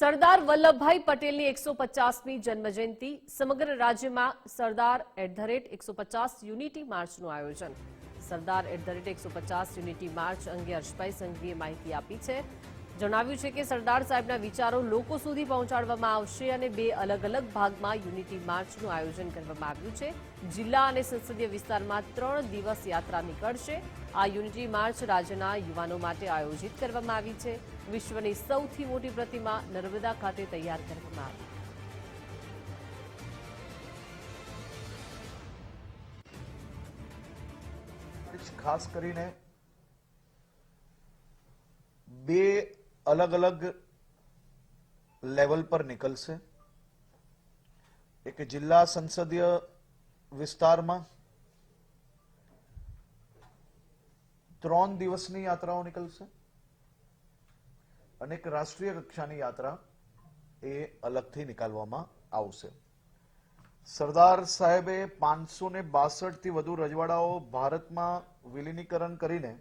સરદાર વલ્લભભાઈ પટેલની એકસો પચાસમી જન્મજયંતિ, સમગ્ર રાજ્યમાં સરદાર એટ ધ રેટ એકસો પચાસ યુનિટી માર્ચનું આયોજન. સરદાર એટ ધ રેટ એકસો પચાસ યુનિટી માર્ચ અંગે હર્ષભાઈ સંઘવીએ માહિતી આપી છે. જણાવ્યું છે કે સરદાર સાહેબના વિચારો લોકો સુધી પહોંચાડવામાં આવશે અને બે અલગ અલગ ભાગમાં યુનિટી માર્ચનું આયોજન કરવામાં આવ્યું છે. જિલ્લા અને સંસદીય વિસ્તારમાં ત્રણ દિવસ યાત્રા નીકળશે. આ યુનિટી માર્ચ રાજ્યના યુવાનો માટે આયોજિત કરવામાં આવી છે. વિશ્વની સૌથી મોટી પ્રતિમા નર્મદા ખાતે તૈયાર કરવામાં આવી. ખાસ કરીને બે અલગ અલગ લેવલ પર નીકળશે. એક જિલ્લા સંસદીય વિસ્તારમાં ત્રણ દિવસની યાત્રાઓ નીકળશે અને એક રાષ્ટ્રીય કક્ષાની યાત્રા એ અલગથી નીકાળવામાં આવશે. સરદાર સાહેબે પાંચસો ને બાસઠથી વધુ રજવાડાઓ ભારતમાં વિલીનીકરણ કરીને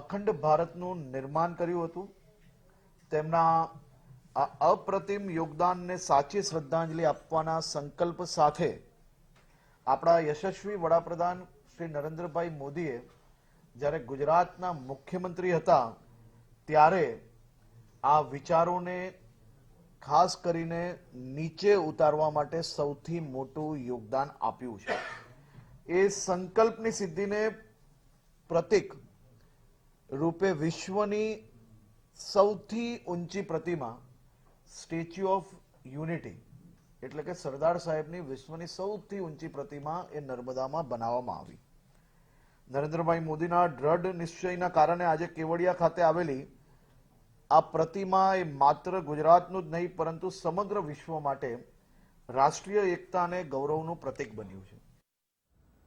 અખંડ ભારતનું નિર્માણ કર્યું હતું. તેમના આ અપ્રતિમ યોગદાનને સાચી શ્રદ્ધાંજલિ આપવાના સંકલ્પ સાથે આપણા યશસ્વી વડાપ્રધાન શ્રી નરેન્દ્રભાઈ મોદીએ જ્યારે ગુજરાતના મુખ્યમંત્રી હતા, ત્યારે આ વિચારોને ખાસ કરીને નીચે ઉતારવા માટે સૌથી મોટું યોગદાન આપ્યું છે. એ સંકલ્પની સિદ્ધિને પ્રતિક રૂપે વિશ્વની સૌથી ઊંચી પ્રતિમા સ્ટેચ્યુ ઓફ યુનિટી, એટલે કે સરદાર સાહેબની વિશ્વની સૌથી ઊંચી પ્રતિમા એ નર્મદામાં બનાવવામાં આવી. નરેન્દ્રભાઈ મોદીના દ્રઢ નિશ્ચયના કારણે આજે કેવડિયા ખાતે આવેલી આ પ્રતિમા એ માત્ર ગુજરાતનું જ નહીં, પરંતુ સમગ્ર વિશ્વ માટે રાષ્ટ્રીય એકતા અને ગૌરવનું પ્રતીક બન્યું છે.